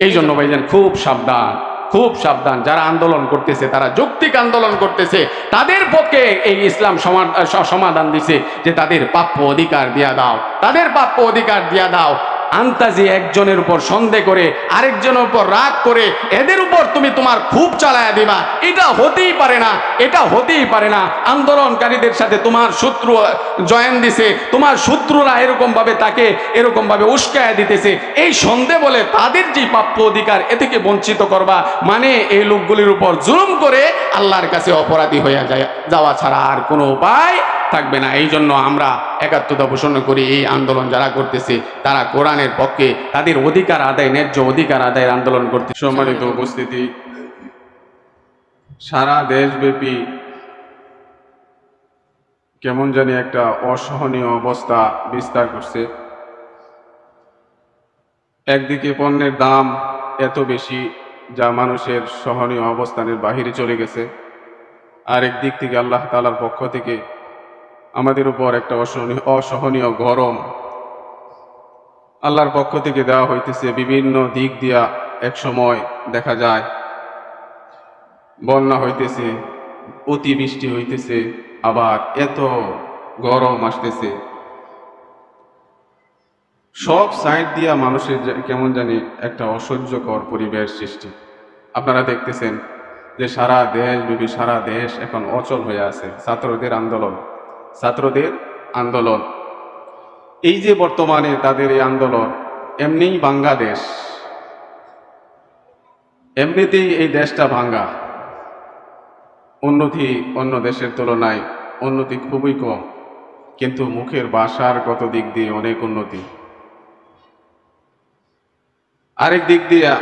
এই জন্য ভাইজান খুব সাবধান খুব সাবধান। যারা আন্দোলন করতেছে, তারা যৌক্তিক আন্দোলন করতেছে, তাদের পক্ষে এই ইসলাম সমা- সমাধান দিছে যে তাদের প্রাপ্য অধিকার দিয়া দাও। তাদের প্রাপ্য অধিকার দিয়া দাও। আন্তাজি একজনের উপর সন্দেহ করে, আরেকজনের উপর রাগ করে, এদের উপর তুমি তোমার খুব চালায়া দিবা। এটা হতেই পারে না, এটা হতেই পারে না। আন্দোলনকারীদের সাথে তোমার শত্রু জয়েন দিছে, তোমার শত্রুরা এরকম ভাবে তাকে এরকম ভাবে উস্কায়া দিতেছে। এই সন্দেহ বলে তাদের যে প্রাপ্য অধিকার এ থেকে বঞ্চিত করবা। মানে এই লোকগুলির উপর জুলুম করে আল্লাহর কাছে অপরাধী হয়ে যায়, যাওয়া ছাড়া আর কোনো উপায় থাকবে না। এই জন্য আমরা একাত্মতা পোষণ করি, এই আন্দোলন যারা করতেছে, তারা কোরআনের পক্ষে তাদের অধিকার আদায়, ন্যায্য অধিকার আদায়ের আন্দোলন করতে সম্মানিত উপস্থিতি, সারা দেশব্যাপী কেমন জানি একটা অসহনীয় অবস্থা বিস্তার করছে। একদিকে পণ্যের দাম এত বেশি যা মানুষের সহনীয় অবস্থানের বাহিরে চলে গেছে। আরেক দিক থেকে আল্লাহ তালার পক্ষ থেকে আমাদের উপর একটা অসহনীয় গরম আল্লাহর পক্ষ থেকে দেওয়া হইতেছে। বিভিন্ন দিক দিয়া এক সময় দেখা যায়, বন্যা হইতেছে অতিবৃষ্টি হইতেছে, আবার এত গরম আসতেছে। সব সাইড দিয়া মানুষের কেমন জানি একটা অসহ্যকর পরিবেশ সৃষ্টি। আপনারা দেখতেছেন যে সারা দেশ সারা দেশ এখন অচল হয়ে আছে। ছাত্রদের আন্দোলন। ছাত্রদের আন্দোলন। এই যে বর্তমানে তাদের এই আন্দোলন, এমনিই বাংলাদেশ। এমনিতেই এই দেশটা ভাঙ্গা উন্নতি অন্য দেশের তুলনায় উন্নতি খুবই কম, কিন্তু মুখের ভাষার গত দিক দিয়ে অনেক উন্নতি। আরেক দিক দিয়ে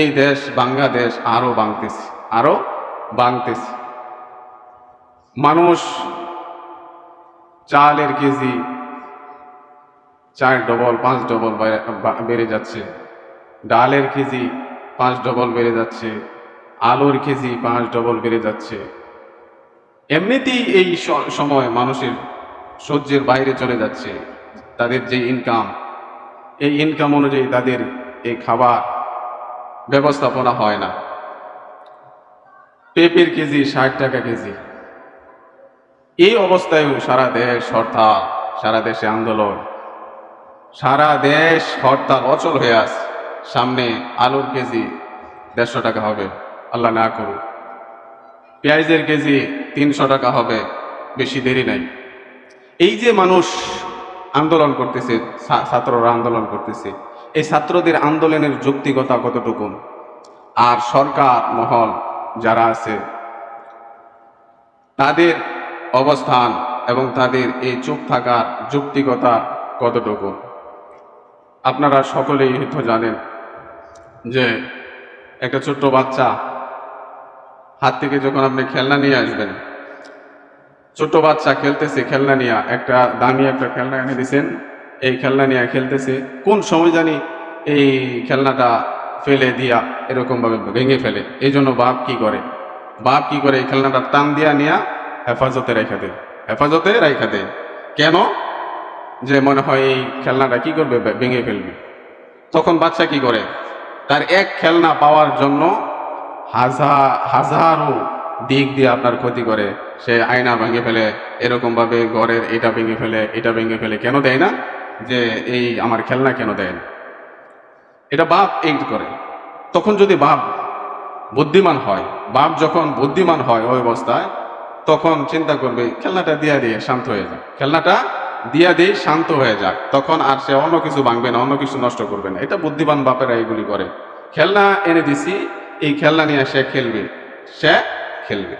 এই দেশ বাংলাদেশ আরও বাংতেছে আরও বাংতেছে। মানুষ চালের কেজি চার ডবল, পাঁচ ডবল বেড়ে যাচ্ছে। ডালের কেজি পাঁচ ডবল বেড়ে যাচ্ছে। আলুর কেজি পাঁচ ডবল বেড়ে যাচ্ছে। এমনিতেই এই সময় মানুষের সহ্যের বাইরে চলে যাচ্ছে। তাদের যে ইনকাম এই ইনকাম অনুযায়ী তাদের এই খাবার ব্যবস্থাপনা হয় না। পেঁপের কেজি ষাট টাকা কেজি। এই অবস্থায় সারা দেশ হরতাল, সারা দেশে আন্দোলন। সারা দেশ হরতাল, অচল হয়ে আছে। সামনে আলুর কেজি দেড়শো টাকা হবে। আল্লাহ না করুক। পেঁয়াজের কেজি তিনশো টাকা হবে। বেশি দেরি নাই। এই যে মানুষ আন্দোলন করতেছে ছাত্ররা আন্দোলন করতেছে, এই ছাত্রদের আন্দোলনের যৌক্তিকতা কতটুকু? আর সরকার মহল যারা আছে, তাদের অবস্থান এবং তাদের এই চুপ থাকার যৌক্তিকতা কতটুকু? আপনারা সকলেই হয়তো জানেন যে একটা ছোট্ট বাচ্চা হাত থেকে যখন আপনি খেলনা নিয়ে আসবেন, ছোট্ট বাচ্চা খেলতেছে, খেলনা নিয়ে, একটা দামি একটা খেলনা এনে দিছেন, এই খেলনা নিয়ে খেলতেছে, কোন সময় জানি এই খেলনাটা ফেলে দিয়া এরকমভাবে ভেঙে ফেলে। এই জন্য বাপ কি করে? বাপ কি করে এই খেলনাটা টান দিয়া নিয়া হেফাজতে রেখে দেয় হেফাজতে রেখে দেয় কেন? যে মনে হয় এই খেলনাটা কি করবে ভেঙে ফেলবে। তখন বাচ্চা কি করে? তার এক খেলনা পাওয়ার জন্য হাজার হাজারো দিক দিয়ে আপনার ক্ষতি করে। সে আয়না ভেঙে ফেলে এরকম ভাবে ঘরের এটা ভেঙে ফেলে, এটা ভেঙে ফেলে। কেন দেয় না? যে এই আমার খেলনা কেন দেয় না? এটা বাপ এই করে। তখন যদি বাপ বুদ্ধিমান হয়, বাপ যখন বুদ্ধিমান হয় ওই অবস্থায় তখন চিন্তা করবে, খেলনাটা দিয়া দিয়ে শান্ত হয়ে যাক। খেলনাটা দিয়া দিয়ে শান্ত হয়ে যাক। তখন আর সে অন্য কিছু ভাঙবে না, অন্য কিছু নষ্ট করবে না। এটা বুদ্ধিমান বাপেরা এগুলি করে। খেলনা এনে দিছি, এই খেলনা নিয়ে সে খেলবে সে খেলবে।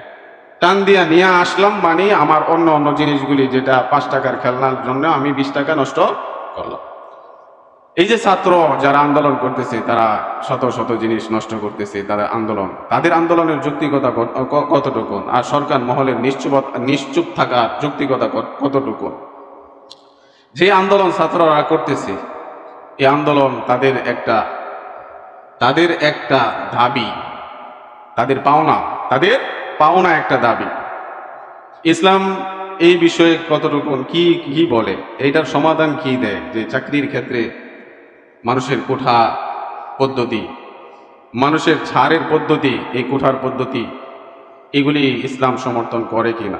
টান দিয়া নিয়ে আসলাম মানে আমার অন্য অন্য জিনিসগুলি, যেটা পাঁচ টাকার খেলনার জন্য আমি বিশ টাকা নষ্ট করলাম। এই যে ছাত্র যারা আন্দোলন করতেছে, তারা শত শত জিনিস নষ্ট করতেছে, তারা আন্দোলন। তাদের আন্দোলনের যৌক্তিকতা কতটুকু আর সরকার মহলের নিশ্চুপ নিশ্চুপ থাকার যৌক্তিকতা কত- কতটুকু যে আন্দোলন ছাত্ররা করতেছে এই আন্দোলন তাদের একটা তাদের একটা দাবি। তাদের পাওনা তাদের পাওনা একটা দাবি। ইসলাম এই বিষয়ে কতটুকু কি কি বলে? এইটার সমাধান কি দেয়? যে চাকরির ক্ষেত্রে মানুষের কোঠা পদ্ধতি, মানুষের ছাড়ের পদ্ধতি, এই কোঠার পদ্ধতি, এগুলি ইসলাম সমর্থন করে কি না?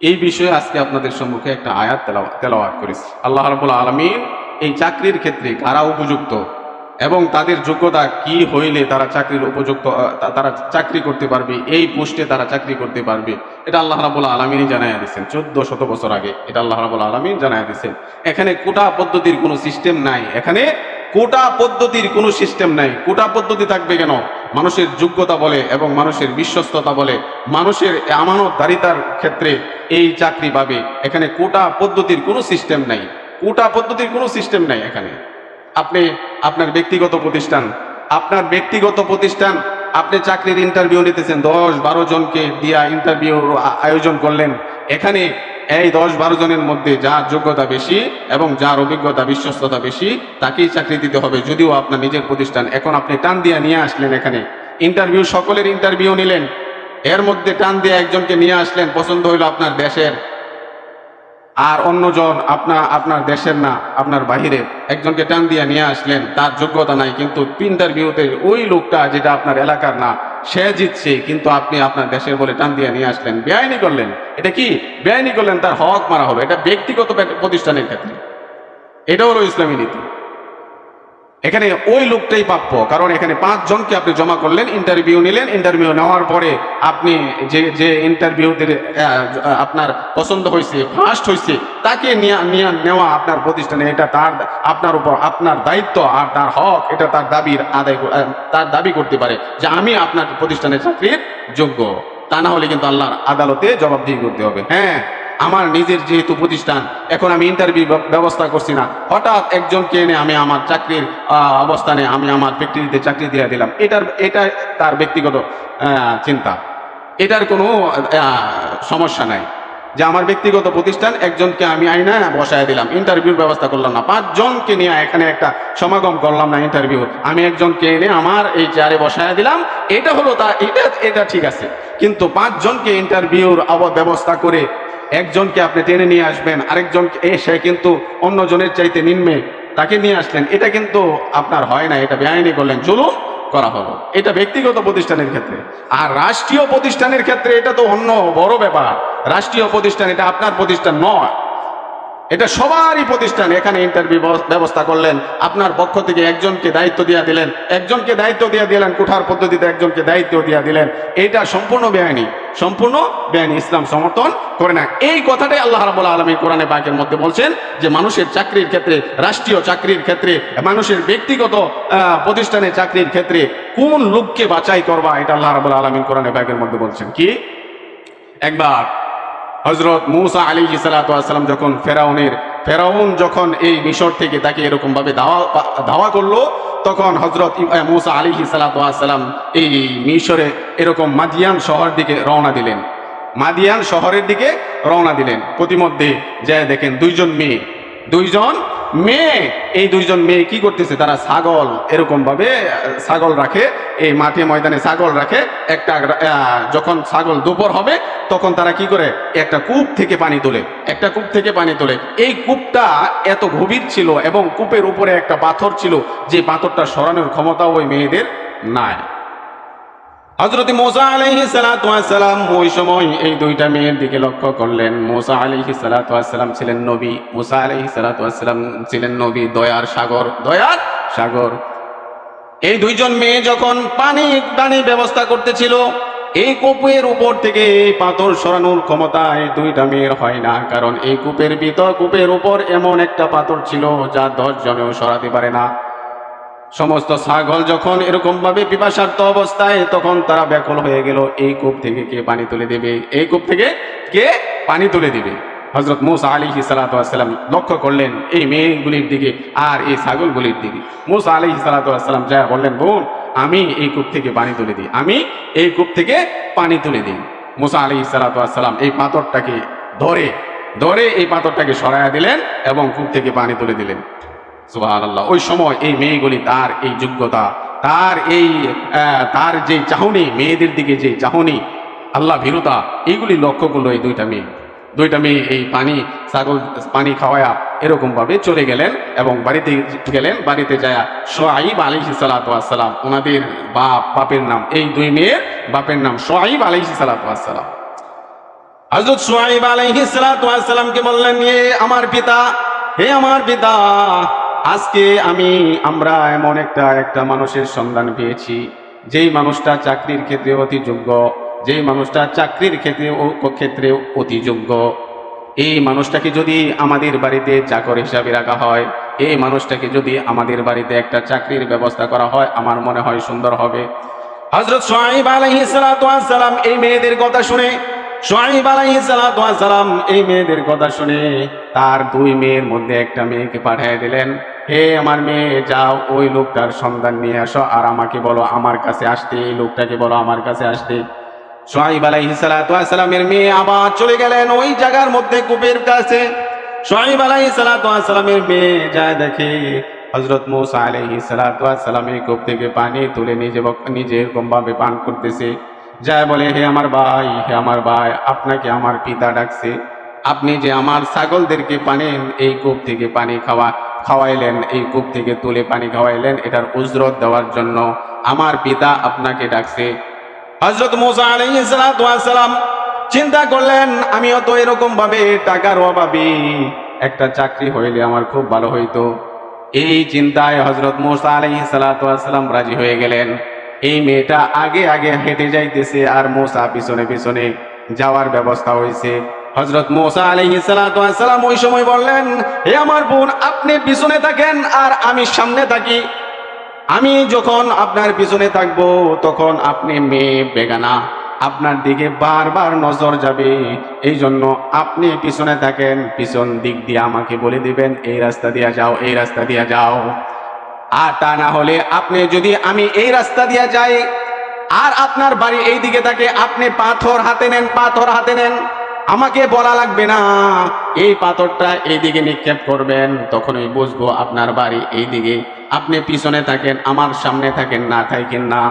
এই বিষয়ে আজকে আপনাদের সম্মুখে একটা আয়াত তেলাওয়া- তেলাওয়াত করেছি। আল্লাহ রবুল্লা আলমীর এই চাকরির ক্ষেত্রে কারা উপযুক্ত? এবং তাদের যোগ্যতা কি হইলে তারা চাকরির উপযুক্ত তারা চাকরি করতে পারবে, এই পোস্টে তারা চাকরি করতে পারবে, এটা আল্লাহ রাবুল আলমিনই জানাইয়া দিচ্ছেন চোদ্দ শত বছর আগে, এটা আল্লাহ রাবুল আলমিন জানাইয়া দিচ্ছেন এখানে কোটা পদ্ধতির কোনো সিস্টেম নাই, এখানে কোটা পদ্ধতির কোনো সিস্টেম নাই। কোটা পদ্ধতি থাকবে কেন? মানুষের যোগ্যতা বলে এবং মানুষের বিশ্বস্ততা বলে। মানুষের আমানতদারিতার ক্ষেত্রে এই চাকরি পাবে। এখানে কোটা পদ্ধতির কোনো সিস্টেম নাই। কোটা পদ্ধতির কোনো সিস্টেম নাই এখানে। আপনি আপনার ব্যক্তিগত প্রতিষ্ঠান। আপনার ব্যক্তিগত প্রতিষ্ঠান, আপনি চাকরির ইন্টারভিউ নিতেছেন দশ বারো জনকে দিয়া ইন্টারভিউ আয়োজন করলেন। এখানে এই দশ বারো জনের মধ্যে যার যোগ্যতা বেশি এবং যার অভিজ্ঞতা, বিশ্বস্ততা বেশি, তাকেই চাকরি দিতে হবে। যদিও আপনার নিজের প্রতিষ্ঠান, এখন আপনি টান দিয়া নিয়ে আসলেন এখানে। ইন্টারভিউ সকলের ইন্টারভিউ নিলেন। এর মধ্যে টান দিয়ে একজনকে নিয়ে আসলেন, পছন্দ হইল আপনার দেশের আর অন্যজন আপনার আপনার দেশের না, আপনার বাহিরে একজনকে টান দিয়ে নিয়ে আসলেন, তার যোগ্যতা নাই, কিন্তু ইন্টারভিউতে ওই লোকটা যেটা আপনার এলাকার না, সে জিতছে, কিন্তু আপনি আপনার দেশের বলে টান দিয়ে নিয়ে আসলেন। বেআইনি করলেন। এটা কি? বেআইনি করলেন, তার হক মারা হবে। এটা ব্যক্তিগত প্রতিষ্ঠানের ক্ষেত্রে। এটা হলো ইসলামী নীতি। এখানে ওই লোকটাই প্রাপ্য। কারণ এখানে পাঁচ জনকে আপনি জমা করলেন ইন্টারভিউ নিলেন ইন্টারভিউ নেওয়ার পরে আপনি যে যে ইন্টারভিউতে আপনার পছন্দ হয়েছে ফার্স্ট হয়েছে, তাকে নিয়ে নিয়ে নেওয়া আপনার প্রতিষ্ঠানে, এটা তার, আপনার উপর আপনার দায়িত্ব আর তার হক, এটা তার দাবির আদায় তার দাবি করতে পারে যে আমি আপনার প্রতিষ্ঠানে চাকরির যোগ্য। তা না হলে কিন্তু আল্লাহর আদালতে জবাবদিহি করতে হবে। হ্যাঁ। আমার নিজের যেহেতু প্রতিষ্ঠান, এখন আমি ইন্টারভিউ ব্যবস্থা করছি না। হঠাৎ একজনকে এনে আমি আমার চাকরির অবস্থানে আমি আমার ফ্যাক্টরিতে চাকরি দিয়ে দিলাম। এটার, এটা তার ব্যক্তিগত চিন্তা। এটার কোনো সমস্যা নাই। যে আমার ব্যক্তিগত প্রতিষ্ঠান একজনকে আমি আইনা বসায় দিলাম। ইন্টারভিউর ব্যবস্থা করলাম না। পাঁচজনকে নিয়ে এখানে একটা সমাগম করলাম না ইন্টারভিউ আমি একজনকে এনে আমার এই চেয়ারে বসায় দিলাম। এটা হলো তা, এটা এটা ঠিক আছে। কিন্তু পাঁচজনকে ইন্টারভিউর ব্যবস্থা করে একজনকে আপনি টেনে নিয়ে আসবেন, আরেকজনকে সে কিন্তু অন্যজনের চাইতে নিম্নে তাকে নিয়ে আসলেন। এটা কিন্তু আপনার হয় না, এটা বেআইনি করলেন। জুলুম করা হলো। এটা ব্যক্তিগত প্রতিষ্ঠানের ক্ষেত্রে। আর রাষ্ট্রীয় প্রতিষ্ঠানের ক্ষেত্রে এটা তো অন্য বড় ব্যাপার। রাষ্ট্রীয় প্রতিষ্ঠান এটা আপনার প্রতিষ্ঠান নয়। এটা সবারই প্রতিষ্ঠান। এখানে ইন্টারভিউ ব্যবস্থা করলেন। আপনার পক্ষ থেকে একজনকে দায়িত্ব দিয়ে দিলেন। একজনকে দায়িত্ব দিয়ে দিলেন, কুঠার পদ্ধতিতে একজনকে দায়িত্ব দিয়ে দিলেন। এটা সম্পূর্ণ বেআইনি। সম্পূর্ণ বেআইনি। ইসলাম সমর্থন করে না। এই কথাটাই আল্লাহ রাবুল আলমী কোরআনে পাকের মধ্যে বলছেন যে মানুষের চাকরির ক্ষেত্রে, রাষ্ট্রীয় চাকরির ক্ষেত্রে, মানুষের ব্যক্তিগত প্রতিষ্ঠানে চাকরির ক্ষেত্রে কোন লোককে বাছাই করবা, এটা আল্লাহ রাবুল আলমী কোরআনে পাকের মধ্যে বলছেন। কি? একবার হজরত মুসা আলী সালাতাম যখন ফেরাউনের, ফেরাউন যখন এই মিশর থেকে তাকে এরকমভাবে ভাবে দাওয়া ধাওয়া করল, তখন হজরত মুসা আলী সালাতাম এই মিশরে এরকম মাদিয়ান শহর দিকে রওনা দিলেন। মাদিয়ান শহরের দিকে রওনা দিলেন। প্রতিমধ্যে যে দেখেন দুইজন মেয়ে, দুইজন মেয়ে, এই দুইজন মেয়ে কি করতেছে? তারা ছাগল, এরকম ভাবে ছাগল রাখে, এই মাঠে ময়দানে ছাগল রাখে, একটা যখন ছাগল দুপুর হবে, তখন তারা কি করে? একটা কূপ থেকে পানি তোলে, একটা কূপ থেকে পানি তোলে। এই কূপটা এত গভীর ছিল এবং কূপের উপরে একটা পাথর ছিল, যে পাথরটা সরানোর ক্ষমতা ওই মেয়েদের নাই। হজরত মোসা আলহি সালাম ওই সময় এই দুইটা মেয়ের দিকে লক্ষ্য করলেন। মোসা আলহি সালাম ছিলেন নবী, মোসা আলহি সালাম ছিলেন নবী, দয়ার সাগর দয়ার সাগর। এই দুইজন মেয়ে যখন পানি পানি ব্যবস্থা করতেছিল, এই কূপের উপর থেকে এই পাথর সরানোর ক্ষমতা এই দুইটা মেয়ের হয় না, কারণ এই কূপের ভিতর, কূপের উপর এমন একটা পাথর ছিল যা দশ জনেও সরাতে পারে না। সমস্ত ছাগল যখন এরকম ভাবে পিপাসার্থ অবস্থায়, তখন তারা ব্যাকুল হয়ে গেল। এই কূপ থেকে কে পানি তুলে দেবে? এই কূপ থেকে কে পানি তুলে দিবে? হজরত মুসা আলী সালাতাম লক্ষ্য করলেন, এই মেয়েগুলির দিকে আর এই ছাগলগুলির দিকে। মুসা আলী সালাতাম যা বললেন, বোন, আমি এই কূপ থেকে পানি তুলে দিই। আমি এই কূপ থেকে পানি তুলে দিই। মুসা আলী সালাতাম এই পাথরটাকে ধরে ধরে এই পাথরটাকে সরাইয়া দিলেন এবং কূপ থেকে পানি তুলে দিলেন। সুবাহ ওই সময় এই মেয়েগুলি তার এই যোগ্যতা, তার এই তার যে চাহনি, মেয়েদের দিকে যে চাহনি, আল্লাহ ভীরুতা, এইগুলি লক্ষ্য করল এই দুইটা মেয়ে। দুইটা মেয়ে এই পানি, ছাগল, পানি খাওয়ায়া এরকম ভাবে চলে গেলেন এবং বাড়িতে গেলেন। বাড়িতে যায় সোয়াইব আলী সালাতাম ওনাদের বাপ, বাপের নাম, এই দুই মেয়ের বাপের নাম সোয়াইব আলী সালাতাম হজরত সোয়াইব আলাইহি সালাতামকে বললেন আমার পিতা, হে আমার পিতা আজকে আমি, আমরা এমন একটা একটা মানুষের সন্ধান পেয়েছি। যেই মানুষটা চাকরির ক্ষেত্রে অতি যোগ্য যেই মানুষটা চাকরির ক্ষেত্রে ক্ষেত্রে অতি যোগ্য এই মানুষটাকে যদি আমাদের বাড়িতে চাকর হিসাবে রাখা হয়, এই মানুষটাকে যদি আমাদের বাড়িতে একটা চাকরির ব্যবস্থা করা হয়, আমার মনে হয় সুন্দর হবে। হজরত সোহাইব আলাইহিসালাম এই মেয়েদের কথা শুনে সোহাইব আলাইহিসালাম এই মেয়েদের কথা শুনে তার দুই মেয়ের মধ্যে একটা মেয়েকে পাঠিয়ে দিলেন আমার মেয়ে, যাও ওই লোকটার সন্ধান নিয়ে আসো আর আমাকে বলো আমার কাছে আসতে, এই লোকটাকে বলো আমার কাছে আসতে। সোহাইব আলাইহিসালামের মেয়ে আবার চলে গেলেন ওই জায়গার মধ্যে কূপের কাছে। সোহাইব আলাইহিসালামের মেয়ে যায় দেখে হজরত মৌসা আলহি সালাতাম এই কূপ থেকে পানি তুলে নিজে নিজে এরকম ভাবে পান করতেছে। যায় বলে, হে আমার ভাই, হে আমার ভাই, আপনাকে আমার পিতা ডাকছে। আপনি যে আমার ছাগলদেরকে পানি, এই কূপ থেকে পানি খাওয়া, খাওয়াইলেন, এই কূপ থেকে তুলে পানি খাওয়াইলেন, এটার উজরত দেওয়ার জন্য আমার পিতা আপনাকে ডাকছে। হজরত মোসা আলাইসালাম চিন্তা করলেন, আমিও তো এরকম ভাবে টাকার অভাবে। একটা চাকরি হইলে আমার খুব ভালো হইতো। এই চিন্তায় হজরত মোসা আলাই সালাতাম রাজি হয়ে গেলেন। এই মেয়েটা আগে আগে হেঁটে যাইতেছে আর মোসা পিছনে পিছনে যাওয়ার ব্যবস্থা হয়েছে হজরত মোসা আলাই সালাতাম ওই সময় বললেন, হে আমার বোন, আপনি পিছনে থাকেন আর আমি সামনে থাকি। আমি যখন আপনার পিছনে থাকব, তখন আপনি মেয়ে বেগানা। আপনার দিকে বারবার নজর যাবে। এই জন্য আপনি পিছনে থাকেন, পিছন দিক দিয়ে আমাকে বলে দিবেন, এই রাস্তা দিয়া যাও, এই রাস্তা দিয়া যাও। আর তা না হলে আপনি যদি আমি এই রাস্তা দিয়ে যাই, আর আপনার বাড়ি এই দিকে থাকে, আপনি পাথর হাতে নেন, পাথর হাতে নেন, আমাকে বলা লাগবে না। এই পাথরটা এইদিকে নিক্ষেপ করবেন, তখনই বুঝব আপনার বাড়ি এইদিকে আপনি পিছনে থাকেন, আমার সামনে থাকেন, না থাকেন না।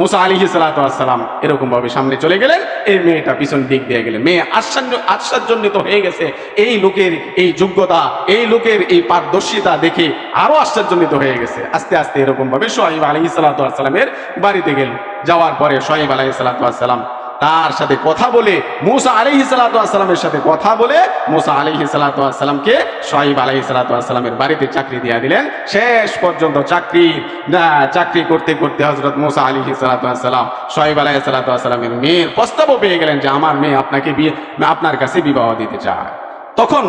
মুসা আলী সালাতাম এরকম ভাবে সামনে চলে গেলেন। এই মেয়েটা পিছন দিক দিয়ে গেলেন। মেয়ে আশ্চর্য, আশ্চর্যজনিত হয়ে গেছে। এই লোকের এই যোগ্যতা, এই লোকের এই পারদর্শিতা দেখে আরও আশ্চর্যজনিত হয়ে গেছে। আস্তে আস্তে এরকমভাবে সোহাইব আলী সালাতামের বাড়িতে গেল যাওয়ার পরে সোহাইব আলী সালাতাম তার সাথে কথা বলে মুসা আলহি সালাতামের সাথে কথা বলে মুসা আলহি সালাতামকে সোহাইব আলহি সালাতামের বাড়িতে চাকরি দিয়ে দিলেন। শেষ পর্যন্ত চাকরি চাকরি করতে করতে হজরত মুসা আলহি সালাতাম সোহাইব আলহি সালাতামের মেয়ের প্রস্তাবও পেয়ে গেলেন যে আমার মেয়ে আপনাকে বিয়ে, আপনার কাছে বিবাহ দিতে চায়। তখন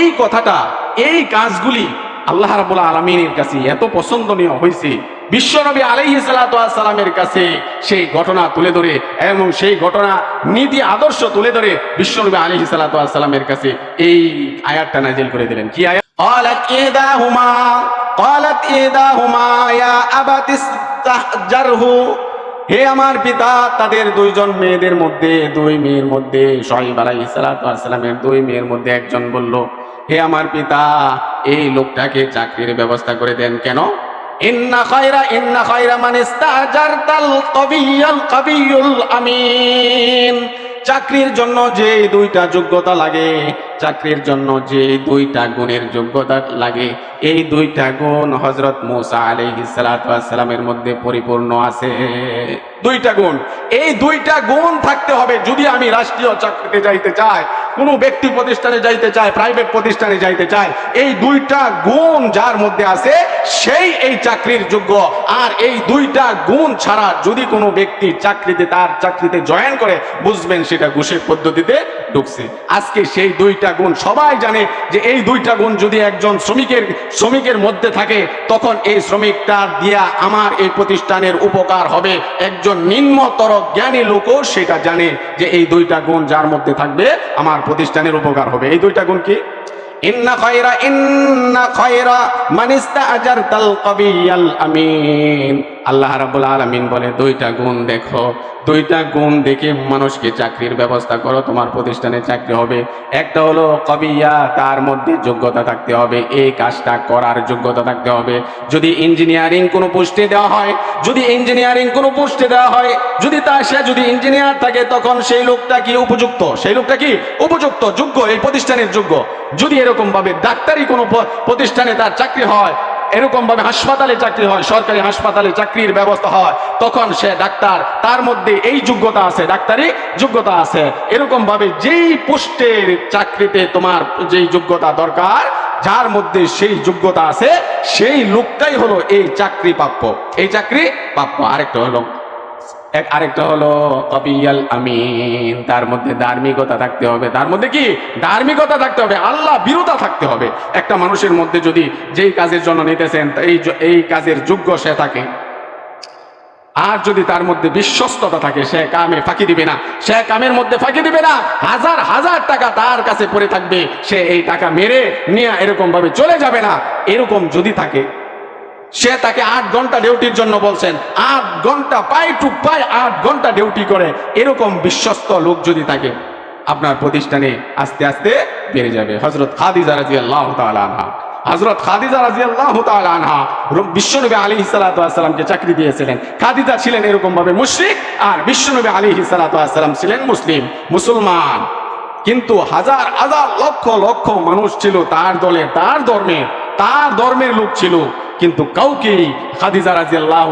এই কথাটা, এই কাজগুলি আল্লাহ রাবুল আলমিনের কাছে এত পছন্দনীয় হয়েছে বিশ্বনবী আলাই সালামের কাছে সেই ঘটনা তুলে ধরে এবং সেই ঘটনা নীতি আদর্শ তুলে ধরে বিশ্বনবী আলহি সালাতামের কাছে এই আয়াতটা নাজিল করে দিলেন। কি আয়াত? হে আমার পিতা, তাদের দুইজন মেয়েদের মধ্যে, দুই মেয়ের মধ্যে দুই মেয়ের মধ্যে একজন বলল, হে আমার পিতা, এই লোকটাকে চাকরির ব্যবস্থা করে দেন কেন? ইন্না খায়রা ইন্না খায়রা মানে ইস্তাজারতাল কবিয়াল কবিউল আমিন। চাকরির জন্য যে দুইটা যোগ্যতা লাগে চাকরির জন্য যে দুইটা গুণের যোগ্যতা লাগে, এই দুইটা গুণ হজরত মুসা আলাইহিস সালামের মধ্যে পরিপূর্ণ আছে। দুইটা গুণ। এই দুইটা গুণ থাকতে হবে যদি আমি রাষ্ট্রীয় চাকরিতে যাইতে চাই, কোনো ব্যক্তি প্রতিষ্ঠানে যাইতে চায়, প্রাইভেট প্রতিষ্ঠানে যাইতে চায়, এই দুইটা গুণ যার মধ্যে আছে, সেই এই চাকরির যোগ্য। আর এই দুইটা গুণ ছাড়া যদি কোনো ব্যক্তি চাকরিতে, তার চাকরিতে জয়েন করে, বুঝবেন সেটা ঘুষের পদ্ধতিতে ঢুকছে। আজকে সেই দুইটা গুণ, সবাই জানে যে এই দুইটা গুণ যদি একজন শ্রমিকের শ্রমিকের মধ্যে থাকে, তখন এই শ্রমিকটা দিয়া আমার এই প্রতিষ্ঠানের উপকার হবে। একজন নিম্নতর জ্ঞানী লোকও সেটা জানে যে এই দুইটা গুণ যার মধ্যে থাকবে, আমার প্রতিষ্ঠানের উপকার হবে। এই দুইটা গুণ কি? ইন্না খয়রা ইন্না খয়রা মান ইস্তাজারতাল কবিয়াল আমিন। আল্লাহ রাবুল আলমিন বলে, দুইটা গুণ দেখো। দুইটা গুণ দেখে মানুষকে চাকরির ব্যবস্থা করো, তোমার প্রতিষ্ঠানে চাকরি হবে। একটা হলো কবিয়া, তার মধ্যে যোগ্যতা থাকতে হবে। এই কাজটা করার যোগ্যতা থাকতে হবে। যদি ইঞ্জিনিয়ারিং কোনো পোস্টে দেওয়া হয়, যদি ইঞ্জিনিয়ারিং কোনো পোস্টে দেওয়া হয়, যদি তা, সে যদি ইঞ্জিনিয়ার থাকে, তখন সেই লোকটা কি উপযুক্ত? সেই লোকটা কি উপযুক্ত, যোগ্য? এই প্রতিষ্ঠানের যোগ্য? যদি এরকম ভাবে ডাক্তারি কোনো প্রতিষ্ঠানে তার চাকরি হয় এরকম ভাবে হাসপাতালে চাকরি হয়, সরকারি হাসপাতালে চাকরির ব্যবস্থা হয়, তখন সে ডাক্তার, তার মধ্যে এই যোগ্যতা আছে, ডাক্তারি যোগ্যতা আছে। এরকমভাবে যেই পোস্টের চাকরিতে তোমার যেই যোগ্যতা দরকার, যার মধ্যে সেই যোগ্যতা আছে, সেই লোকটাই হলো এই চাকরি প্রাপ্য, এই চাকরি প্রাপ্য। আরেকটা হলো এক আরেকটা হলো কবিয়াল আমিন। তার মধ্যে ধার্মিকতা থাকতে হবে। তার মধ্যে কি? ধার্মিকতা থাকতে হবে। আল্লাহ বিরতা থাকতে হবে। একটা মানুষের মধ্যে যদি যেই কাজের জন্য নিতেছেন এই এই কাজের যোগ্য সে থাকে। আর যদি তার মধ্যে বিশ্বস্ততা থাকে, সে কামে ফাঁকি দিবে না। সে কামের মধ্যে ফাঁকি দিবে না। হাজার হাজার টাকা তার কাছে পড়ে থাকবে। সে এই টাকা মেরে নিয়ে এরকম ভাবে চলে যাবে না। এরকম যদি থাকে সে তাকে আট ঘণ্টা ডিউটির জন্য বলছেন, আট ঘণ্টা পাই টু পাই আট ঘণ্টা ডিউটি করে, এরকম বিশ্বস্ত লোক যদি থাকে, আপনার প্রতিষ্ঠানে আস্তে আস্তে বেড়ে যাবে। হজরত খাদিজা রাজি আল্লাহ আনহা হজরত খাদিজা রাজি আল্লাহ আনহা বিশ্বনবী আলী সালাতামকে চাকরি দিয়েছিলেন, খাদিজা ছিলেন এরকম ভাবে মুশরিক, আর বিশ্বনবী আলী সালাতাম ছিলেন মুসলিম, মুসলমান। কিন্তু হাজার হাজার লক্ষ লক্ষ মানুষ ছিল তার দলে, তার ধর্মের তার ধর্মের লোক ছিল। কিন্তু কাউকেই খাদিজা রাজি আল্লাহ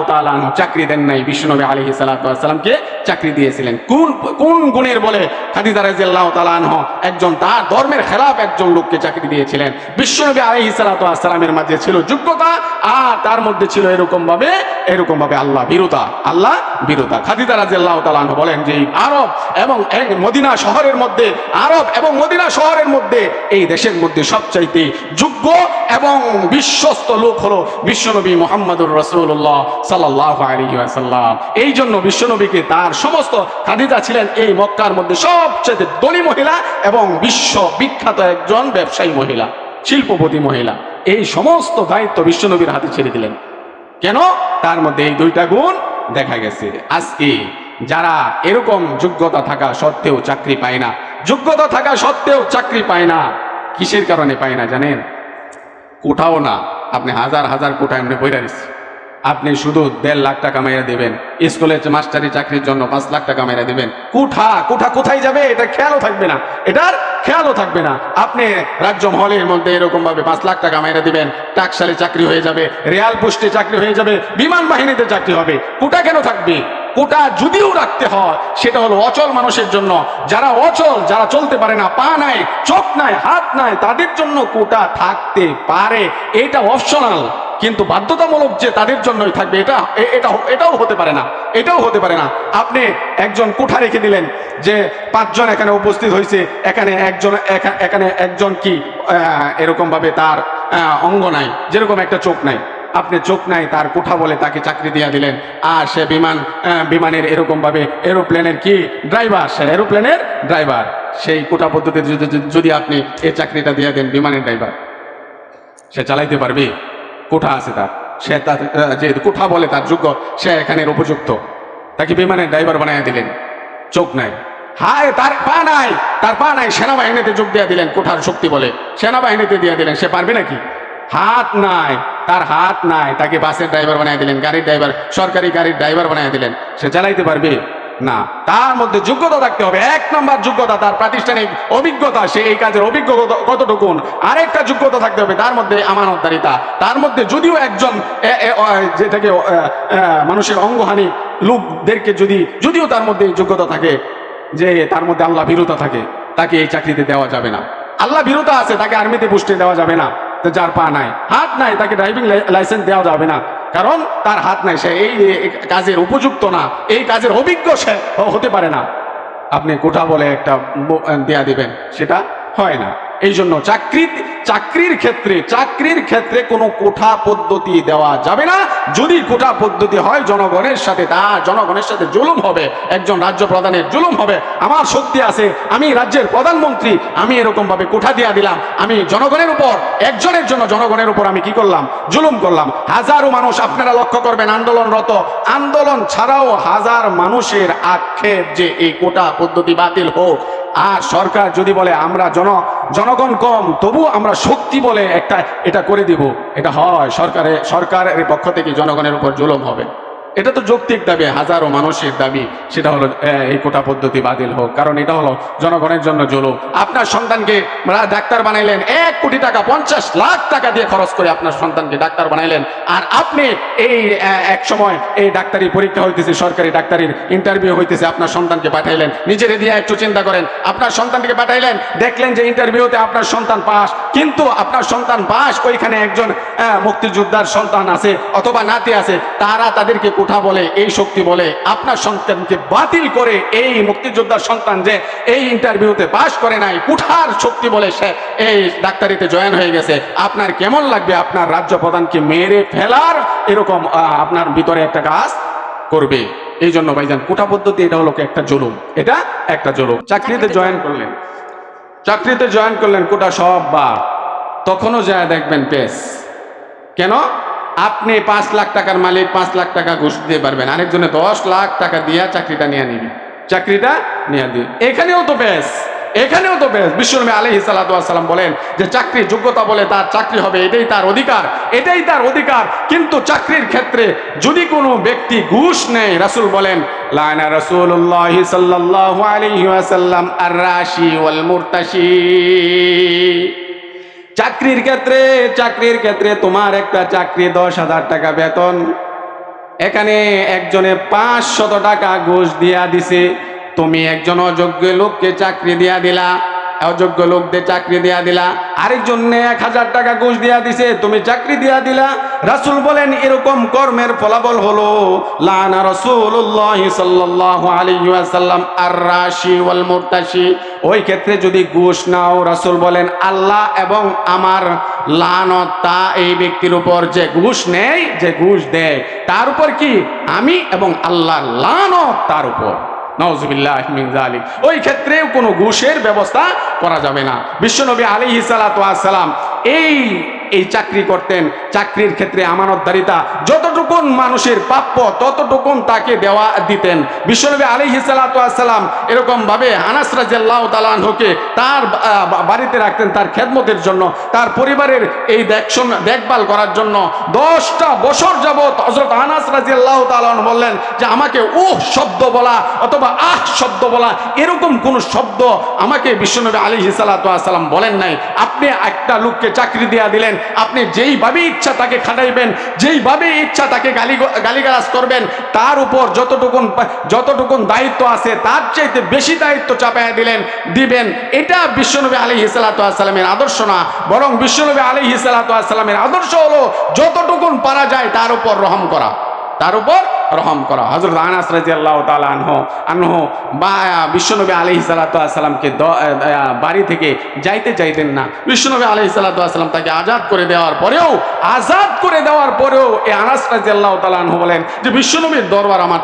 চাকরি দেন নাই। বিষ্ণুনবী আলী সালাতামকে চাকরি দিয়েছিলেন। কোন কোন গুণের বলে খাদিজা রাজি আল্লাহ তালাহ একজন, তার ধর্মের খেলাফ একজন লোককে চাকরি দিয়েছিলেন। বিশ্বনবী আলী সালাতামের মাঝে ছিল যোগ্যতা, আর তার মধ্যে ছিল এরকম ভাবে এরকম ভাবে আল্লাহ বিরোধা আল্লাহ বিরোধা। খাদিজা রাজি আল্লাহ তালাহ বলেন যে, আরব এবং মদিনা শহরের মধ্যে, আরব এবং মদিনা শহরের মধ্যে, এই দেশের মধ্যে সবচাইতে যোগ্য এবং বিশ্বস্ত লোক হলো বিশ্বনবী মোহাম্মদুর রসুল্লাহ সাল্লাহ এই জন্য বিশ্বনবীকে তার সমস্ত খাদিজা ছিলেন এই মক্কার মধ্যে সবচেয়ে ধনী মহিলা এবং বিশ্ব বিখ্যাত একজন ব্যবসায়ী মহিলা, শিল্পপতি মহিলা। এই সমস্ত দায়িত্ব বিশ্বনবীর হাতে ছেড়ে দিলেন। কেন? তার মধ্যে এই দুইটা গুণ দেখা গেছে। আজকে যারা এরকম যোগ্যতা থাকা সত্ত্বেও চাকরি পায় না, যোগ্যতা থাকা সত্ত্বেও চাকরি পায় না, কিসের কারণে পায় না জানেন? কোটাও না। আপনি হাজার হাজার কোটা এমনি বইরা দিচ্ছে আপনি শুধু দেড় লাখ টাকা মেরে দেবেন। স্কুলে মাস্টারি চাকরির জন্য পাঁচ লাখ টাকা মেরে দেবেন। কোঠা কোঠা কোথায় যাবে? এটা খেয়ালও থাকবে না। এটার খেয়ালও থাকবে না। আপনি রাজ্য মহলের মধ্যে এরকম ভাবে পাঁচ লাখ টাকা মাইরা দিবেন টাকশালে চাকরি হয়ে যাবে, রেয়াল পোস্টে চাকরি হয়ে যাবে, বিমান বাহিনীতে চাকরি হবে। কোটা কেন থাকবে? কোটা যদিও রাখতে হয়, সেটা হলো অচল মানুষের জন্য। যারা অচল, যারা চলতে পারে না, পা নাই, চোখ নাই, হাত নাই, তাদের জন্য কোটা থাকতে পারে। এটা অপশনাল কিন্তু বাধ্যতামূলক যে তাদের জন্যই থাকবে এটা এটা এটাও হতে পারে না এটাও হতে পারে না। আপনি একজন কোঠা রেখে দিলেন যে পাঁচজন এখানে উপস্থিত হয়েছে এখানে একজন এখা- এখানে একজন কি আহ, এরকম ভাবে তার অঙ্গ নাই যেরকম একটা চোখ নাই। আপনি চোখ নাই তার কোঠা বলে তাকে চাকরি দিয়ে দিলেন। আর সে বিমান বিমানের এরকম ভাবে এরোপ্লেনের কি ড্রাইভার? সে এরোপ্লেনের ড্রাইভার। সেই কোঠা পদ্ধতিতে যদি আপনি এই চাকরিটা দিয়ে দেন বিমানের ড্রাইভার সে চালাইতে পারবে? কোঠা আছে তার। সে তার যে কোঠা বলে তার যোগ্য, সে এখানের উপযুক্ত। তাকে বিমানের ড্রাইভার বানাইয়া দিলেন। চোখ নাই। হায়, তার পা নাই। তার পা নাই। সেনাবাহিনীতে যোগ দিয়ে দিলেন কোঠার শক্তি বলে। সেনাবাহিনীতে দিয়ে দিলেন, সে পারবে নাকি? হাত নাই। তার হাত নাই। তাকে বাসের ড্রাইভার বানিয়ে দিলেন, গাড়ির ড্রাইভার, সরকারি গাড়ির ড্রাইভার বানিয়ে দিলেন। সে চালাইতে পারবে? না, তার মধ্যে যোগ্যতা থাকতে হবে। এক নম্বর যোগ্যতা তার প্রাতিষ্ঠানিক অভিজ্ঞতা, সে এই কাজের অভিজ্ঞতা কত- কতটুকু আরেকটা যোগ্যতা থাকতে হবে, তার মধ্যে আমানতদারিতা। তার মধ্যে যদিও একজন যেটাকে মানুষের অঙ্গহানি লোকদেরকে যদি, যদিও তার মধ্যে যোগ্যতা থাকে, যে তার মধ্যে আল্লাহ ভীরতা থাকে, তাকে এই চাকরিতে দেওয়া যাবে না। আল্লাহ ভীরতা আছে, তাকে আর্মিতে পুষ্টি দেওয়া যাবে না। যার পা নাই, হাত নাই, তাকে ড্রাইভিং লাইসেন্স দেওয়া যাবে না। কারণ তার হাত নাই, সে এই কাজের উপযুক্ত না, এই কাজের অভিজ্ঞ সে হতে পারে না। আপনি কোঠা বলে একটা দেয়া দিবেন, সেটা হয় না। এই জন্য চাকরি, চাকরির ক্ষেত্রে চাকরির ক্ষেত্রে কোনো কোঠা পদ্ধতি দেওয়া যাবে না। যদি কোঠা পদ্ধতি হয়, জনগণের সাথে তা, জনগণের সাথে জুলুম হবে, একজন রাজ্য প্রধানের জুলুম হবে। আমার শক্তি আছে, আমি রাজ্যের প্রধানমন্ত্রী, আমি এরকম ভাবে কোঠা দিয়া দিলাম। আমি জনগণের উপর, একজনের জন্য জনগণের উপর আমি কি করলাম? জুলুম করলাম। হাজারো মানুষ আপনারা লক্ষ্য করবেন, আন্দোলনরত। আন্দোলন ছাড়াও হাজার মানুষের আক্ষেপ যে এই কোটা পদ্ধতি বাতিল হোক। আর সরকার যদি বলে, আমরা জন, জনগণ কম তবু আমরা শক্তি বলে একটা, এটা করে দিব। এটা হয়, সরকারে, সরকারের পক্ষ থেকে জনগণের উপর জুলুম হবে। এটা তো যৌক্তিক দাবি, হাজারো মানুষের দাবি, সেটা হলো এই কোটা পদ্ধতি বাতিল হোক। কারণ এটা হলো জনগণের জন্য জুলুম। আপনার সন্তানকে ডাক্তার বানাইলেন, এক কোটি টাকা, পঞ্চাশ লাখ টাকা দিয়ে খরচ করে আপনার সন্তানকে ডাক্তার বানাইলেন। আর আপনি এই এক সময় এই ডাক্তারি পরীক্ষা হইতেছে, সরকারি ডাক্তারির ইন্টারভিউ হইতেছে, আপনার সন্তানকে পাঠাইলেন। নিজের দিয়ে একটু চিন্তা করেন, আপনার সন্তানকে পাঠাইলেন, দেখলেন যে ইন্টারভিউতে আপনার সন্তান পাস, কিন্তু আপনার সন্তান পাস ওইখানে একজন মুক্তিযোদ্ধার সন্তান আছে অথবা নাতি আছে, তারা তাদেরকে কোঠা বলে এই শক্তি বলে আপনার সন্তানকে বাতিল করে এই মুক্তিযোদ্ধার সন্তান যে এই ইন্টারভিউতে পাশ করে নাই কুঠার শক্তি বলে সে এই ডাক্তারিতে জয়েন হয়ে গেছে। আপনার কেমন লাগবে? আপনার রাজ্য প্রধানকে মেরে ফেলার এরকম আপনার ভিতরে একটা কাজ করবে। এই জন্য ভাইজান কোঠা পদ্ধতি এটা হলো একটা জুলুম? এটা একটা জুলুম। চাকরিতে জয়েন করলেন। চাকরিতে জয়েন করলেন কোটা সব বা তখনও যা দেখবেন পেস। কেন? আপনি পাঁচ লাখ টাকার মালিক, পাঁচ লাখ টাকা ঘুষ দিতে পারবেন। আরেকজনে দশ লাখ টাকা দিয়া চাকরিটা নিয়ে নিবি। চাকরিটা নিয়ে দিন এখানেও তো বেশ, এখানেও তো বেশ। বিশ্বনবী আলহি সাল্লাম বলেন যে চাকরির যোগ্যতা বলে তার চাকরি হবে, এটাই তার অধিকার, এটাই তার অধিকার। কিন্তু চাকরির ক্ষেত্রে যদি কোনো ব্যক্তি ঘুষ নেয়, রাসূল বলেন, লানা রাসূলুল্লাহ সাল্লাল্লাহু আলাইহি ওয়াসাল্লাম আর রাশি ওয়াল মুরতাশি চাকরির ক্ষেত্রে চাকরির ক্ষেত্রে তোমার একটা চাকরি দশ হাজার টাকা বেতন। এখানে একজনে পাঁচশত টাকা ঘুষ দিয়া দিছে। তুমি একজন অযোগ্য লোককে চাকরি দিয়া দিলা। অযোগ্য লোকদের চাকরি দিয়া দিলা। আরেকজনে এক হাজার টাকা ঘুষ দিয়া দিছে, তুমি চাকরি দিয়া দিলা। রাসুল বলেন, এরকম কর্মের ফলাফল হলো লানা রাসূলুল্লাহ সাল্লাল্লাহু আলাইহি ওয়াসাল্লাম আর রাশি ওয়াল মুরতাশি। ওই ক্ষেত্রে যদি ঘুষ নাও, রাসূল বলেন, আল্লাহ এবং আমার লানত তা এই ব্যক্তির উপর যে ঘুষ নেয়, যে ঘুষ দেয়, তার উপর কি? আমি এবং আল্লাহর লানত তার উপর। ওই ক্ষেত্রেও কোনো ঘুষের ব্যবস্থা করা যাবে না। বিশ্বনবী আলী সালাতু ওয়াস সালাম এই এই চাকরি করতেন, চাকরির ক্ষেত্রে আমানতদারিতা, যতটুকুন মানুষের প্রাপ্য ততটুকুন তাকে দেওয়া দিতেন। বিশ্বনবী আলাইহি সালাতু ওয়াস সালাম এরকম ভাবে আনাস রাদিয়াল্লাহু তাআলা তার বাড়িতে রাখতেন তার খেদমতের জন্য, তার পরিবারের এই দেখভাল করার জন্য। দশটা বছর যাবত হযরত আনাস রাদিয়াল্লাহু তাআলা আনহু বললেন যে, আমাকে উহ শব্দ বলা অথবা আহ শব্দ বলা এরকম কোন শব্দ আমাকে বিশ্বনবী ওয়াস সালাম বলেন নাই। আপনি একটা লোককে চাকরি দিয়া দিলেন আপনি যেইভাবে ইচ্ছা তাকে খাটাইবেন, যেইভাবে ইচ্ছা তাকে গালি গালিগালাজ করবেন, তার উপর যতটুকুন যতটুকুন দায়িত্ব আছে, তার চাইতে বেশি দায়িত্ব চাপাইয়া দিলেন, দিবেন। এটা বিশ্বনবী আলী হিসালাতামের আদর্শ না। বরং বিশ্বনবী আলী হিসালাতামের আদর্শ হলো, যতটুকুন পারা যায় তার উপর রহম করা। তার উপর রহম করা। হজরত আনাস রাজিয়াল্লাহ তাআলা আনহু বা বিশ্বনবী আলাইহিস সালাতু সালামকে বাড়ি থেকে যাইতে চাইতেন না। বিশ্বনবী আলাইহিস সালাতু সালাম তাকে আজাদ করে দেওয়ার পরেও, আজাদ করে দেওয়ার পরেও এই আনাস রাজিয়াল্লাহ তাআলা আনহু বলেন যে, বিশ্বনবীর দরবার আমার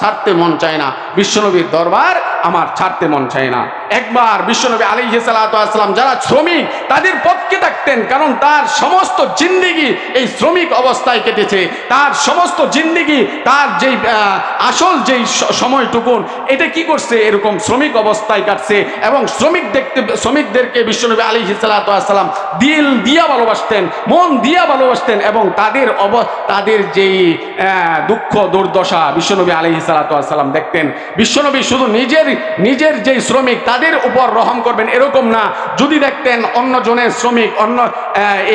ছাড়তে মন চায় না। বিশ্বনবীর দরবার আমার ছাড়তে মন চায় না। একবার বিশ্বনবী সালাতু সালাম যারা শ্রমিক, তাদের পক্ষে থাকতেন, কারণ তার সমস্ত জিন্দিগি এই শ্রমিক অবস্থায় কেটেছে। তার সমস্ত জিন্দিগি তার যেই আসল যেই সময়টুকুন, এটা কি করছে? এরকম শ্রমিক অবস্থায় কাটছে এবং শ্রমিক দেখতে, শ্রমিকদেরকে বিশ্বনবী আলী হিসালাতাম দিল দিয়া ভালোবাসতেন, মন দিয়া ভালোবাসতেন এবং তাদের অব, তাদের যেই দুঃখ, দুর্দশা বিশ্বনবী আলী হিসালাতাম দেখতেন। বিশ্বনবী শুধু নিজের নিজের যেই শ্রমিক, তাদের উপর রহম করবেন এরকম না। যদি দেখতেন অন্য জনের শ্রমিক, অন্য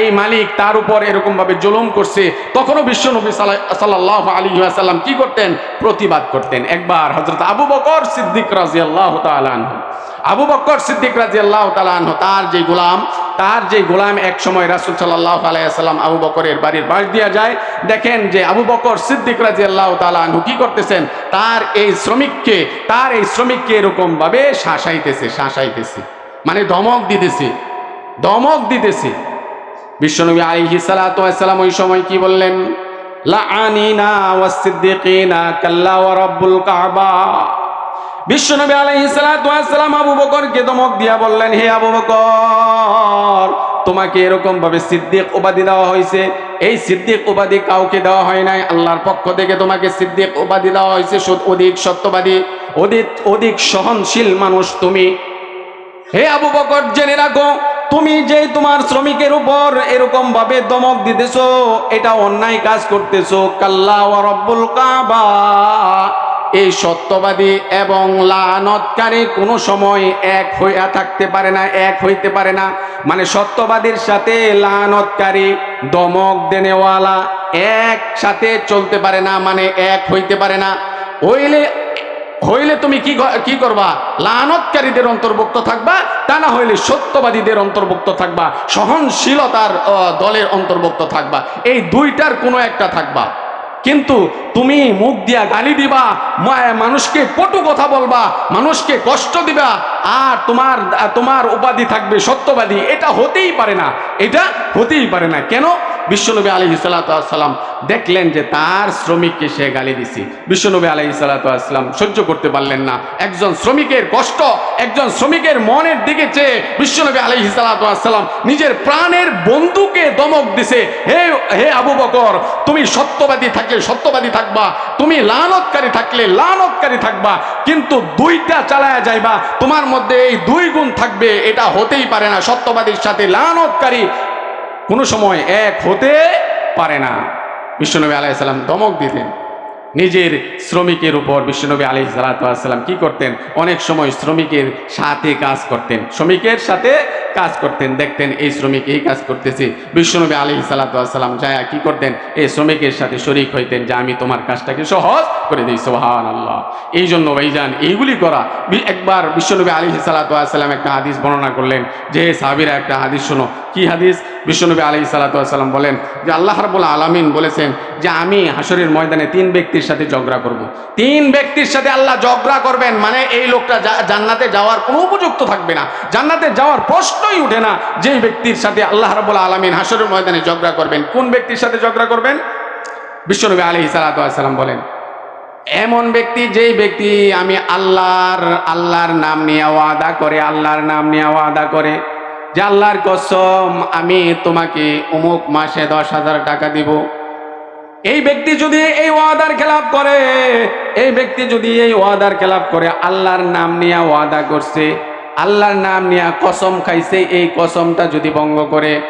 এই মালিক তার উপর এরকমভাবে জুলুম করছে, তখনও বিশ্বনবী সাল্লাহ আলী সাল্লাম কি করতেন? প্রতিবাদ করতেন। একবার হজরত আবু বকর সিদ্দিক রাজি আল্লাহ আবু বকর সিদ্দিক রাজি আল্লাহ তালানহ তার যে গোলাম, তার যে গোলাম এক সময় রাসুল সাল্লাহ আলাইসাল্লাম আবু বকরের বাড়ির বাস দিয়া যায়। দেখেন যে আবু বকর সিদ্দিক রাজি আল্লাহ তালানহু কি করতেছেন? তার এই শ্রমিককে, তার এই শ্রমিককে এরকম ভাবে শাসাইতেছে শাসাইতেছে। মানে ধমক দিতেছে দমক দিতেছে। বিশ্বনবী আলাইহি সালাতু ওই সময় কি বললেন? আবু দিয়া বললেন আবু বকর, তোমাকে এরকম ভাবে সিদ্দিক উপাধি দেওয়া হয়েছে। এই সিদ্দিক উপাধি কাউকে দেওয়া হয় নাই। আল্লাহর পক্ষ থেকে তোমাকে সিদ্দিক উপাধি দেওয়া হয়েছে। অধিক সত্যবাদী, অধিক অধিক সহনশীল মানুষ তুমি। হে আবু বকর, জেনে রাখো তুমি যে তোমার শ্রমিকের উপর এরকম ভাবে দমক দিতেছো, এটা অন্যায় কাজ করতেছো। কাল্লা রব্বুল কাবা। এই সত্যবাদী এবং লানতকারী কোনো সময় এক হইয়া থাকতে পারে না, এক হইতে পারে না। মানে সত্যবাদীর সাথে লানতকারী দমক দেনেওয়ালা একসাথে চলতে পারে না মানে এক হইতে পারে না। হইলে হইলে তুমি কি কি করবা? লানতকারীদের অন্তর্ভুক্ত থাকবা, তা না হইলে সত্যবাদীদের অন্তর্ভুক্ত থাকবা, সহনশীলতার দলের অন্তর্ভুক্ত থাকবা। এই দুইটার কোনো একটা থাকবা। কিন্তু তুমি মুখ দিয়া গালি দিবা মানুষকে কটু কথা বলবা, মানুষকে কষ্ট দিবা আর তোমার তোমার উপাধি থাকবে সত্যবাদী। এটা হতেই পারে না। এটা হতেই পারে না। কেন? বিশ্বনবী আলহি সাল্লাম দেখলেন যে তার শ্রমিককে সে গালি দিছি। বিশ্বনবী আলহি সাল্লাম সহ্য করতে পারলেন না। একজন শ্রমিকের কষ্ট, একজন শ্রমিকের মনের দিকে চেয়ে বিশ্বনবী আলহি সাল্লাম নিজের প্রাণের বন্ধুকে দমক দিছে। হে হে আবু বকর, তুমি সত্যবাদী থাকলে সত্যবাদী থাকবা। তুমি লানতকারী থাকলে লানতকারী থাকবা। কিন্তু দুইটা চালায়া যাইবা। তোমার মধ্যে এই দুই গুণ থাকবে, এটা হতেই পারে না। সত্যবাদীর সাথে লানতকারী কোনো সময় এক হতে পারে না। বিশ্বনবী আলাইসাল্লাম দমক দিতেন। নিজের শ্রমিকের উপর বিশ্বনবী আলি সালাতাম কি করতেন? অনেক সময় শ্রমিকের সাথে কাজ করতেন। শ্রমিকের সাথে কাজ করতেন। দেখতেন, এই শ্রমিক এই কাজ করতেছে। বিশ্বনবী আলি সালাতাম যায়া কি করতেন? এই শ্রমিকের সাথে শরিক হইতেন যে আমি তোমার কাজটাকে সহজ করে দিই। সোহান আল্লাহ এই জন্য ভাইজান, এইগুলি করা একবার বিশ্বনবী আলী সালাতাম একটা হাদিস বর্ণনা করলেন। যে সাবিরা একটা হাদিস শোনো কি হাদিস? বিশ্বনবী আলী সালাতাম বলেন যে আল্লাহ রাবুল আলমিন বলেছেন যে আমি হাসরের ময়দানে তিন ব্যক্তির সাথে ঝগড়া করব। তিন ব্যক্তির সাথে আল্লাহ ঝগড়া করবেন মানে এই লোকটা জান্নাতে যাওয়ার কোনো উপযুক্ত থাকবে না। জান্নাতে যাওয়ার প্রশ্নই উঠে না যেই ব্যক্তির সাথে আল্লাহ রাবুল আলমিন হাসরের ময়দানে ঝগড়া করবেন। কোন ব্যক্তির সাথে ঝগড়া করবেন? বিশ্বনবী আলী সালাতাম বলেন, এমন ব্যক্তি যেই ব্যক্তি আমি আল্লাহর আল্লাহর নাম নিয়ে ওয়াদা করে, আল্লাহর নাম নিয়ে ওয়াদা করে যে আল্লাহর কসম, আমি তোমাকে অমুক মাসে দশ হাজার টাকা দিব। এই ব্যক্তি যদি এই ওয়াদার খেলাপ করে, এই ব্যক্তি যদি এই ওয়াদার খেলাপ করে, আল্লাহর নাম নিয়ে ওয়াদা করছে, আল্লাহর নাম নিয়ে কসম খাইছে, এই কসমটা যদি ভঙ্গ করে,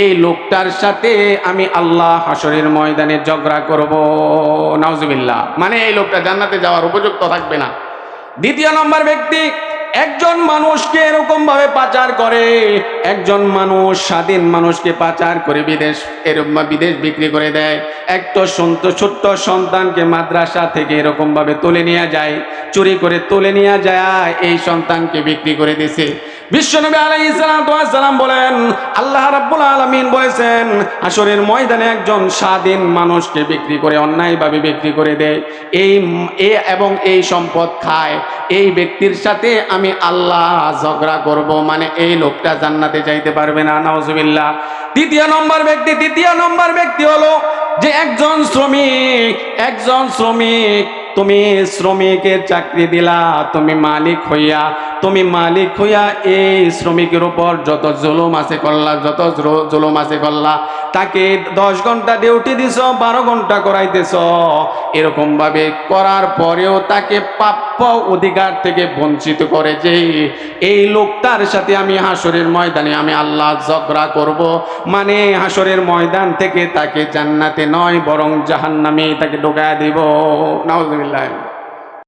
এই লোকটার সাথে আমি আল্লাহ হাসরের ময়দানে ঝগড়া করব। নাউজুবিল্লাহ। মানে এই লোকটা জান্নাতে যাওয়ার উপযুক্ত থাকবে না। দ্বিতীয় নম্বর ব্যক্তি একজন মানুষকে এরকম ভাবে পাচার করে, একজন মানুষ, স্বাধীন মানুষকে পাচার করে বিদেশ, এরকম বিদেশ বিক্রি করে দেয়। একটা সন্ত, ছোট্ট সন্তানকে মাদ্রাসা থেকে এরকম ভাবে তুলে নিয়ে যায়, চুরি করে তুলে নিয়ে যায়, এই সন্তানকে বিক্রি করে দিছে। বিশ্বনবী আলাইহিস সালাম বলেন আল্লাহ রাব্বুল আলামিন বলেছেন আসরের ময়দানে একজন স্বাধীন মানুষকে বিক্রি করে, অন্যায়ভাবে বিক্রি করে দেয়। এই এবং এই সম্পদ খায়। এই ব্যক্তির সাথে আমি আল্লাহ ঝগড়া করব মানে এই লোকটা জান্নাতে যাইতে পারবে না, নাউজুবিল্লাহ। দ্বিতীয় নম্বর ব্যক্তি তৃতীয় নম্বর ব্যক্তি হলো যে একজন শ্রমিক একজন শ্রমিক তুমি শ্রমিকের চাকরি দিলা, তুমি মালিক হইয়া, তুমি মালিক হইয়া এই শ্রমিকের উপর যত জুলুম আছে করলা, যত জুল- জুলুম আছে করলা তাকে দশ ঘণ্টা ডিউটি দিছ, বারো ঘণ্টা করাইতেছ। এরকম ভাবে করার পরেও তাকে প্রাপ্য অধিকার থেকে বঞ্চিত করে যে, এই লোকটার সাথে আমি হাসরের ময়দানে আমি আল্লাহ ঝগড়া করব। মানে হাসরের ময়দান থেকে তাকে জান্নাতে নয়, বরং জাহান্নামে তাকে ঢোকায় দিব। নাউজুবিল্লাহ।